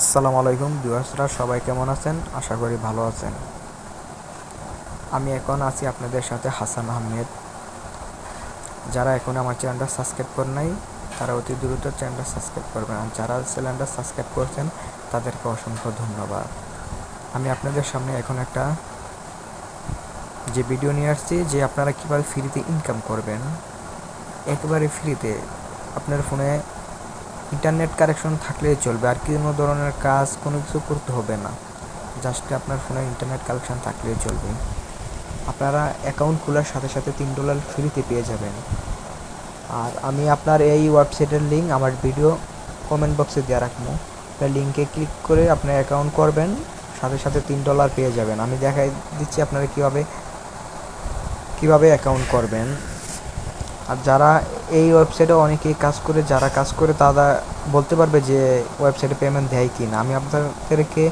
আসসালামু আলাইকুম ভিউয়ার্সরা, সবাই কেমন আছেন? আশা করি ভালো আছেন। আমি এখন আছি আপনাদের সাথে হাসান আহমেদ। যারা এখন আমার চ্যানেলটা সাবস্ক্রাইব করেন নাই, তারা অতি দ্রুত চ্যানেলটা সাবস্ক্রাইব করবেন। আর যারা চ্যানেলটা সাবস্ক্রাইব করছেন, তাদেরকে অসংখ্য ধন্যবাদ। আমি আপনাদের সামনে এখন একটা যে ভিডিও নিয়ে আসছি, যে আপনারা কীভাবে ফ্রিতে ইনকাম করবেন, একেবারে ফ্রিতে আপনার ফোনে ইন্টারনেট কানেকশন থাকলেই চলবে। আর কোনো ধরনের কাজ, কোনো কিছু করতে হবে না। জাস্ট আপনার ফোনে ইন্টারনেট কানেকশন থাকলেই চলবে। আপনারা অ্যাকাউন্ট খোলার সাথে সাথে তিন ডলার ফ্রিতে পেয়ে যাবেন। আর আমি আপনার এই ওয়েবসাইটের লিঙ্ক আমার ভিডিও কমেন্ট বক্সে দেওয়া রাখব। লিঙ্কে ক্লিক করে আপনার অ্যাকাউন্ট করবেন, সাথে সাথে তিন ডলার পেয়ে যাবেন। আমি দেখাই দিচ্ছি আপনারা কীভাবে কীভাবে অ্যাকাউন্ট করবেন। আর যারা এই ওয়েবসাইটে অনেকেই কাজ করে, যারা কাজ করে, তারা বলতে পারবে যে ওয়েবসাইটে পেমেন্ট দেয় কি না আমি আপনাদেরকে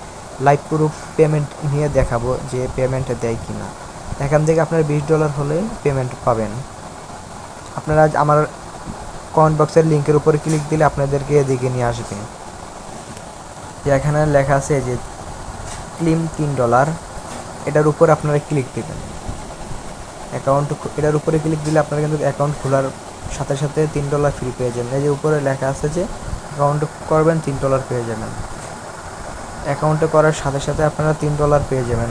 লাইভ প্রুফ পেমেন্ট নিয়ে দেখাবো যে পেমেন্ট দেয় কি না এখান থেকে আপনার বিশ ডলার হলে পেমেন্ট পাবেন। আপনারা আমার কমেন্ট বক্সের লিঙ্কের উপরে ক্লিক দিলে আপনাদেরকে এদিকে নিয়ে আসবে। এখানে লেখা আছে যে ক্লিম তিন ডলার এটার উপর আপনারা ক্লিক দেবেন। অ্যাকাউন্ট এটার উপরে ক্লিক দিলে আপনারা কিন্তু অ্যাকাউন্ট খোলার সাথে সাথে তিন ডলার ফ্রি পেয়ে যাবেন। এই যে উপরে লেখা আছে যে অ্যাকাউন্ট করবেন, তিন ডলার পেয়ে যাবেন। অ্যাকাউন্টে করার সাথে সাথে আপনারা তিন ডলার পেয়ে যাবেন।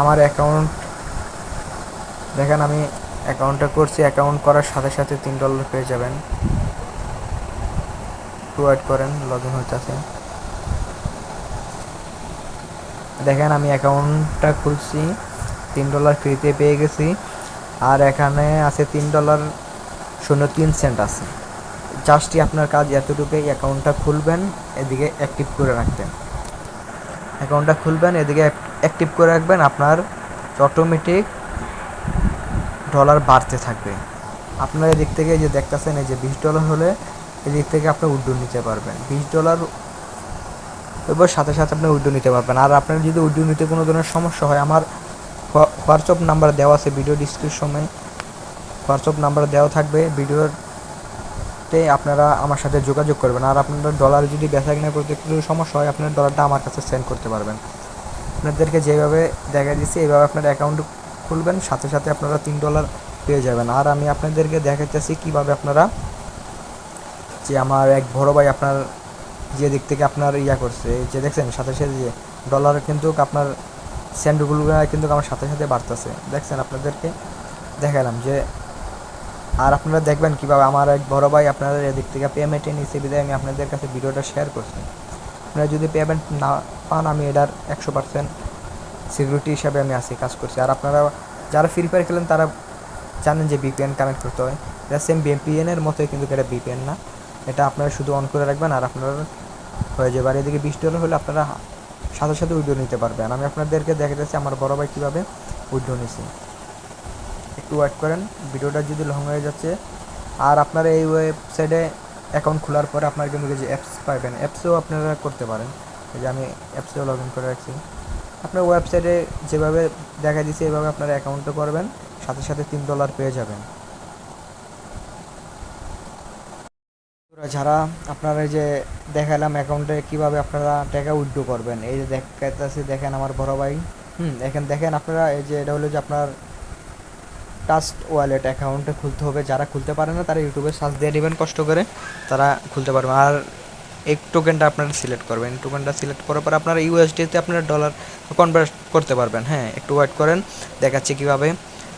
আমার অ্যাকাউন্ট দেখেন আমি অ্যাকাউন্টটা করছি অ্যাকাউন্ট করার সাথে সাথে তিন ডলার পেয়ে যাবেন। ওয়েট করেন লগ ইন হচ্ছে দেখেন, আমি অ্যাকাউন্টটা খুলছি। তিন ডলার ফ্রিতে পেয়ে গেছি। আর এখানে আছে তিন ডলার শূন্য তিন সেন্ট আছে। জাস্টই আপনার কাজ এতটুকুই, অ্যাকাউন্টটা খুলবেন, এদিকে অ্যাক্টিভ করে রাখবেন। অ্যাকাউন্টটা খুলবেন, এদিকে অ্যাক্টিভ করে রাখবেন, আপনার অটোমেটিক ডলার বাড়তে থাকবে। আপনার এদিক থেকে যে দেখতেছেন, এই যে বিশ ডলার হলে এদিক থেকে আপনি উড্ডু নিতে পারবেন। বিশ ডলার এবার সাথে সাথে আপনি উইডো নিতে পারবেন। আর আপনার যদি উইডো নিতে কোনো ধরনের সমস্যা হয়, আমার হোয়াটসঅ্যাপ নাম্বার দেওয়া আছে ভিডিও ডিসক্রিপশনে। হোয়াটসঅ্যাপ নাম্বার দেওয়া থাকবে। ভিডিওতে আপনারা আমার সাথে যোগাযোগ করবেন। আর আপনাদের ডলার যদি বেচা কিনা করতে একটু সমস্যা হয়, আপনার ডলারটা আমার কাছে সেন্ড করতে পারবেন। আপনাদেরকে যেভাবে দেখা দিচ্ছি এইভাবে আপনার অ্যাকাউন্ট খুলবেন। সাথে সাথে আপনারা তিন ডলার পেয়ে যাবেন। আর আমি আপনাদেরকে দেখাচ্ছি কীভাবে আপনারা যে আমার এক বড় ভাই আপনার যে দিক থেকে আপনার ইয়া করছে যে দেখছেন, সাথে সাথে যে ডলার কিন্তু আপনার স্যান্ডগুলো কিন্তু আমার সাথে সাথে বাড়তেছে। দেখছেন, আপনাদেরকে দেখালাম যে, আর আপনারা দেখবেন কীভাবে আমার এক বড় ভাই আপনাদের এদিক থেকে পেমেন্টে নিচ্ছে বিদায় আমি আপনাদের কাছে ভিডিওটা শেয়ার করছি। আপনারা যদি পেমেন্ট না পান, আমি এটার একশো পার্সেন্ট সিকিউরিটি হিসাবে আমি আসি কাজ করছি। আর আপনারা যারা ফ্রি ফায়ার খেলেন, তারা জানেন যে বিপিএন কানেক্ট করতে হয়। এটা সেম বিপিএনের মতোই কিন্তু এটা বিপিএন না। এটা আপনারা শুধু অন করে রাখবেন, আর আপনারা হয়ে যাবে। আর এদিকে বিশ ডলার হলে আপনারা সাথে সাথে উইড্রো নিতে পারবেন। আমি আপনাদেরকে দেখে যাচ্ছি আমার বড় ভাই কীভাবে উইড্রো নিছি। একটু ওয়েট করেন, ভিডিওটা যদি লং হয়ে যাচ্ছে। আর আপনারা এই ওয়েবসাইটে অ্যাকাউন্ট খোলার পরে আপনার কিন্তু যে অ্যাপস পাবেন অ্যাপসেও আপনারা করতে পারেন। এই যে আমি অ্যাপসেও লগ ইন করে রাখছি। আপনার ওয়েবসাইটে যেভাবে দেখা দিচ্ছে এভাবে আপনারা অ্যাকাউন্টও করবেন। সাথে সাথে তিন ডলার পেয়ে যাবেন। যারা আপনারা এই যে দেখালাম অ্যাকাউন্টে কীভাবে আপনারা টাকা উইথড্র করবেন, এই যে দেখাইতেছি দেখেন আমার বড় ভাই। হুম এখানে দেখেন আপনারা, এই যে এটা হলো যে আপনার টাস্ট ওয়ালেট অ্যাকাউন্টে খুলতে হবে। যারা খুলতে পারে না, তারা ইউটিউবে সার্চ দিয়ে নেবেন কষ্ট করে, তারা খুলতে পারবেন আর এই টোকেনটা আপনারা সিলেক্ট করবেন। টোকেনটা সিলেক্ট করার পর আপনারা ইউএসডিতে আপনারা ডলার কনভার্ট করতে পারবেন। হ্যাঁ একটু ওয়েট করেন, দেখাচ্ছি কীভাবে।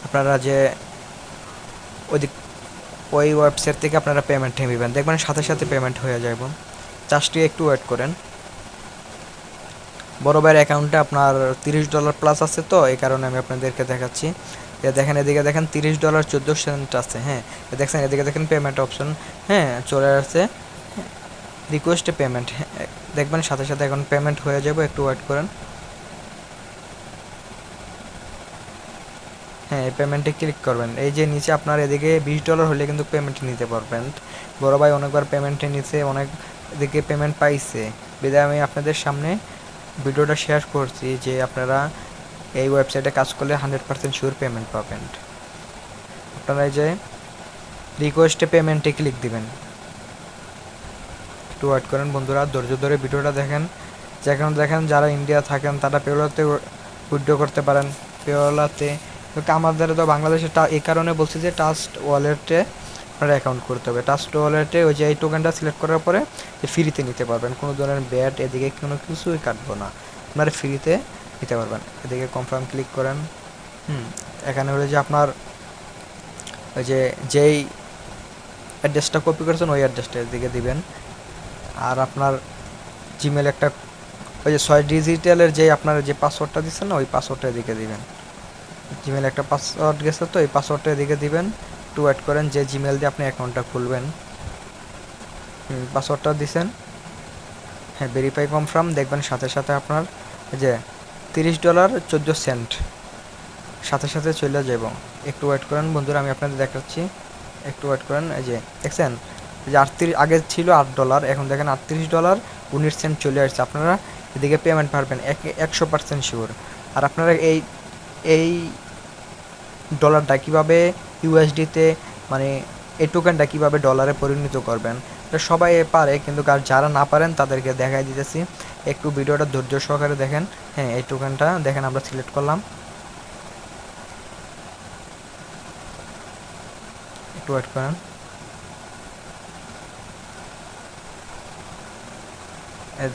আপনারা যে ওইদিক ওই ওয়েবসাইট থেকে আপনারা পেমেন্ট নেবেন। দেখবেন সাথে সাথে পেমেন্ট হয়ে যাব জাস্ট একটু ওয়েট করেন। বড় ভাইয়ের অ্যাকাউন্টে আপনার তিরিশ ডলার প্লাস আছে তো, এই কারণে আমি আপনাদেরকে দেখাচ্ছি। দেখেন, এদিকে দেখেন তিরিশ ডলার চোদ্দ সেন্ট আছে হ্যাঁ। দেখছেন, এদিকে দেখেন পেমেন্ট অপশন হ্যাঁ চলে আসছে। রিকোয়েস্টে পেমেন্ট দেখবেন সাথে সাথে এখন পেমেন্ট হয়ে যাবে, একটু ওয়েট করেন। হ্যাঁ পেমেন্টে ক্লিক করবেন। এই যে নিচে আপনার এদিকে বিশ ডলার হলে কিন্তু পেমেন্ট নিতে পারবেন। বড় ভাই অনেকবার পেমেন্টে নিচে অনেক এদিকে পেমেন্ট পাইছে। বিদায়, আমি আপনাদের সামনে ভিডিওটা শেয়ার করছি যে আপনারা এই ওয়েবসাইটে কাজ করলে হান্ড্রেড পার্সেন্ট শিওর পেমেন্ট পাবেন। আপনারা এই যে রিকোয়েস্টে পেমেন্টে ক্লিক দিবেন। একটু ওয়েট করেন বন্ধুরা, ধৈর্য ধরে ভিডিওটা দেখেন। যেখানে দেখেন যারা ইন্ডিয়া থাকেন, তারা পেওলাতে উইথড্র করতে পারেন। পেওলাতে তো আমাদের তো বাংলাদেশে এই কারণে বলছি যে টাস্ট ওয়ালেটে আপনার অ্যাকাউন্ট করতে হবে। টাস্ট ওয়ালেটে ওই যে এই টোকেনটা সিলেক্ট করার পরে ফ্রিতে নিতে পারবেন। কোনো ধরনের ব্যাট এদিকে কোনো কিছুই কাটবো না। আপনারা ফ্রিতে নিতে পারবেন। এদিকে কনফার্ম ক্লিক করেন। হুম, এখানে হলে যে আপনার ওই যে যেই অ্যাড্রেসটা কপি করেছেন, ওই অ্যাড্রেসটা এদিকে দিবেন। আর আপনার জিমেল একটা ওই যে ছয় ডিজিটালের যে আপনার যে পাসওয়ার্ডটা দিচ্ছেন না, ওই পাসওয়ার্ডটা এদিকে দিবেন। জিমেল একটা পাসওয়ার্ড গেছে তো, এই পাসওয়ার্ডটা এদিকে দিবেন। টু অ্যাড করেন, যে জিমেল দিয়ে আপনি অ্যাকাউন্টটা খুলবেন। পাসওয়ার্ডটা দিছেন। হ্যাঁ ভেরিফাই কনফার্ম দেখবেন সাথে সাথে আপনার যে তিরিশ ডলার চোদ্দ সেন্ট সাথে সাথে চলে যাব একটু ওয়েট করেন, বন্ধুরা, আমি আপনাদের দেখাচ্ছি। একটু ওয়েট করেন, এই যে দেখছেন? যে আটত্রিশ, আগে ছিল আট ডলার এখন দেখেন আটত্রিশ ডলার উনিশ সেন্ট চলে আসছে। আপনারা এদিকে পেমেন্ট পারবেন, এক- একশো পার্সেন্ট শিওর আর আপনারা এই এই ডলারটা কীভাবে ইউএসডিতে মানে এই টোকেনটা কীভাবে ডলারে পরিণত করবেন, এটা সবাই পারে, কিন্তু আর যারা না পারেন তাদেরকে দেখাই দিতেছি। একটু ভিডিওটা ধৈর্য সহকারে দেখেন। হ্যাঁ এই টোকেনটা দেখেন, আমরা সিলেক্ট করলাম। একটু ওয়েট করেন।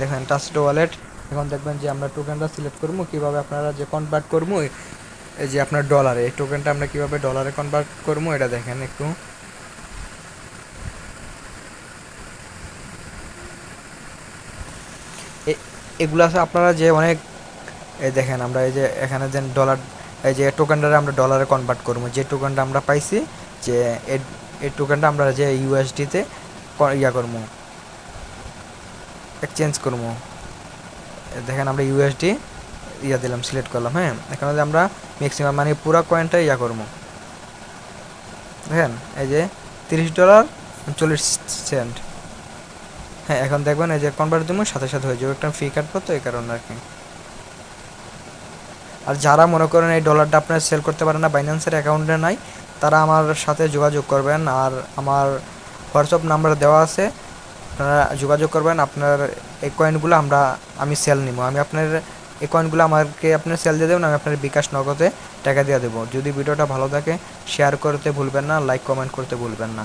দেখেন টাস্ট ওয়ালেট এখন দেখবেন যে আমরা টোকেনটা সিলেক্ট করব, কীভাবে আপনারা যে কনভার্ট করব এই যে আপনার ডলারে এই টোকেনটা আমরা কীভাবে ডলারে কনভার্ট করব, এটা দেখেন একটু। এগুলো আছে আপনারা যে অনেক, এই দেখেন আমরা এই যে এখানে যে ডলার এই যে টোকেনটা আমরা ডলারে কনভার্ট করব, যে টোকেনটা আমরা পাইছি, যে এই টোকেনটা আমরা যে ইউএসডিতে ইয়া করব এক্সচেঞ্জ করব। দেখেন আমরা ইউএসডি ইয়া দিলাম সিলেক্ট করলাম হ্যাঁ? এখানে যে আমরা ম্যাক্সিমাম মানে পুরো কয়েনটা ইয়া করব। দেখেন, এই যে তিরিশ ডলার চল্লিশ সেন্ট হ্যাঁ এখন দেখবেন এই যে কনভার্ট দিব সাথে সাথে হয়ে যাবে। একটা ফি কাটবো তো এই কারণে আর কি। আর যারা মনে করেন এই ডলারটা আপনার সেল করতে পারেন না বাইন্যান্সের অ্যাকাউন্টে নাই, তারা আমার সাথে যোগাযোগ করবেন। আর আমার হোয়াটসঅ্যাপ নাম্বার দেওয়া আছে। আপনারা যোগাযোগ করবেন, আপনার এই কয়েনগুলো আমরা, আমি সেল নিব। আমি আপনার এই কয়েনগুলো আমাকে আপনার সেল দিয়ে দেবেন, আমি আপনার বিকাশ নগদে টাকা দিয়ে দেবো। যদি ভিডিওটা ভালো থাকে শেয়ার করতে ভুলবেন না লাইক কমেন্ট করতে ভুলবেন না।